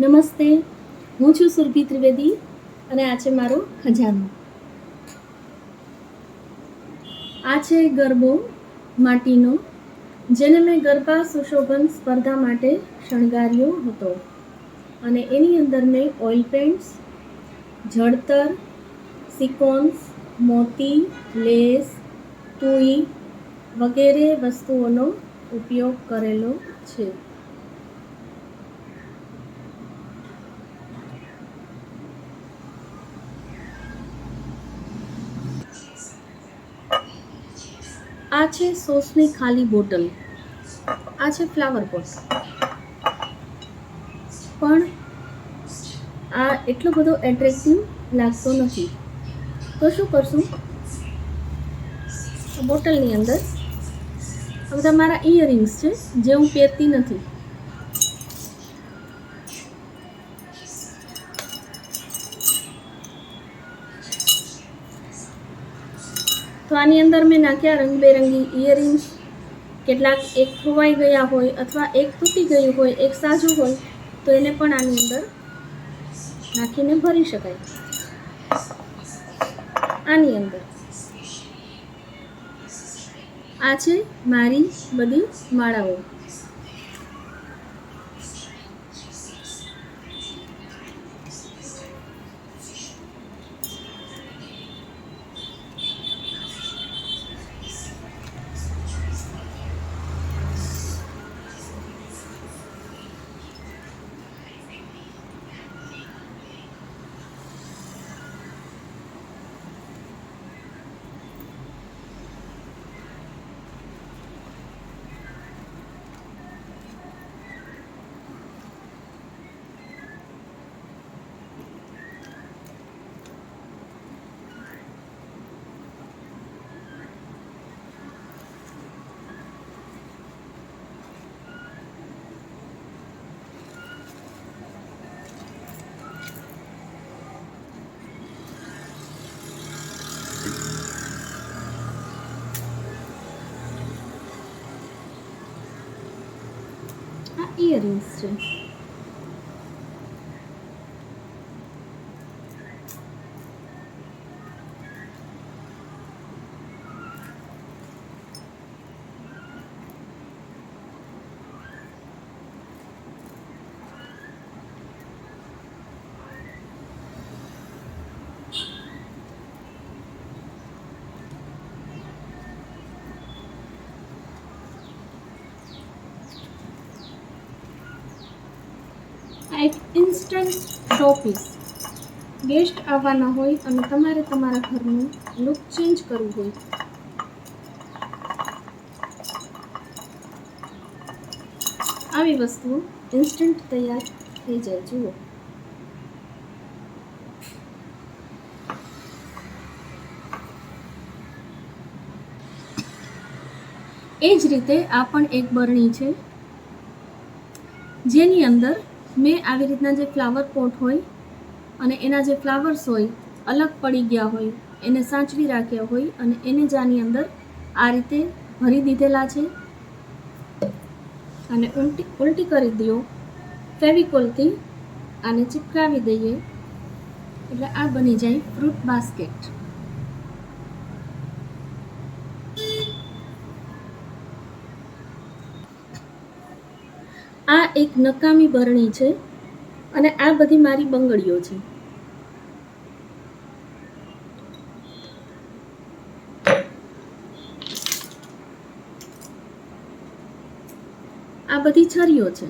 નમસ્તે. હું છું સુરભી ત્રિવેદી અને આ છે મારો ખજાનો. આ છે ગરબો માટીનો, જેને મેં ગરબા સુશોભન સ્પર્ધા માટે શણગાર્યો હતો. અને એની અંદર મેં ઓઇલ પેન્ટ્સ જળતર સિકોન્સ, મોતી, લેસ, તુઈ વગેરે વસ્તુઓનો ઉપયોગ કરેલો છે. આ છે સોસની ખાલી બોટલ. આ છે ફ્લાવર પોટ. પણ આ એટલો બધો એટ્રેક્ટિવ લાગતો નથી. તો શું કરશું? બોટલની અંદર. બધા મારા ઇયરિંગ્સ છે, જે હું પહેરતી નથી. તો આની અંદર મેં નાખ્યા રંગબેરંગી ઇયરિંગ્સ કેટલાક એક ખોવાઈ ગયા હોય અથવા એક તૂટી ગયું હોય, એક સાજું હોય, તો એને પણ આની અંદર નાખીને ભરી શકાય. આની અંદર. આ છે મારી બધી માળાઓ. આ ઇયરિંગ્સ એક ઇન્સ્ટન્ટ શોપીસ ગેસ્ટ આવવાના હોય અને તમારે તમારા ઘરનું લુક ચેન્જ કરવું હોય. આવી વસ્તુઓ ઇન્સ્ટન્ટ તૈયાર થઈ જાય, જુઓ. એ જ રીતે આ પણ એક બરણી છે. જેની અંદર મેં આવી રીતના જે ફ્લાવર પોટ હોય અને એના જે ફ્લાવર્સ હોય, અલગ પડી ગયા હોય, એને સાચવી રાખ્યા હોય અને એને જ આની અંદર આ રીતે ભરી દીધેલા છે. અને ઉલટી ઉલટી કરી દો ફેવિકોલથી આને ચિપકાવી દઈએ. એટલે આ બની જાય ફ્રૂટ બાસ્કેટ આ એક નકામી ભરણી છે અને આ બધી મારી બંગડીઓ છે. આ બધી છરીઓ છે.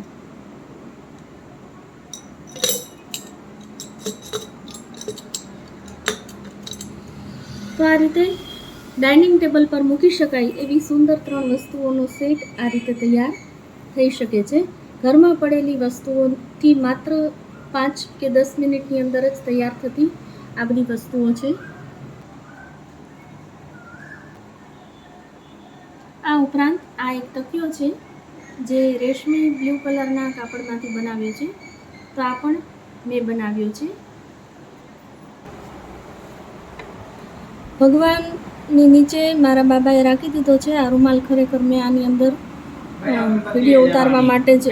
તો આ રીતે ડાઇનિંગ ટેબલ પર મૂકી શકાય એવી સુંદર ત્રણ વસ્તુઓનો સેટ આ રીતે તૈયાર થઈ શકે છે. ઘરમાં પડેલી વસ્તુઓથી માત્ર પાંચ કે દસ મિનિટની અંદર જ તૈયાર થતી આ બધી વસ્તુઓ છે. આ ઉપરાંત આ એક તકિયો છે જે રેશમી બ્લુ કલરના કાપડમાંથી બનાવ્યો છે. તો આ પણ મેં બનાવ્યો છે. ભગવાનની નીચે મારા બાબાએ રાખી દીધો છે. આ રૂમાલ ખરેખર મેં આની અંદર વીડિયો ઉતારવા માટે જ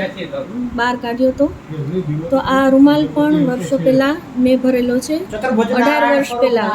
બહાર કાઢ્યો હતો. તો આ રૂમાલ પણ વર્ષો પહેલાં મેં ભરેલો છે. અઢાર વર્ષ પહેલાં.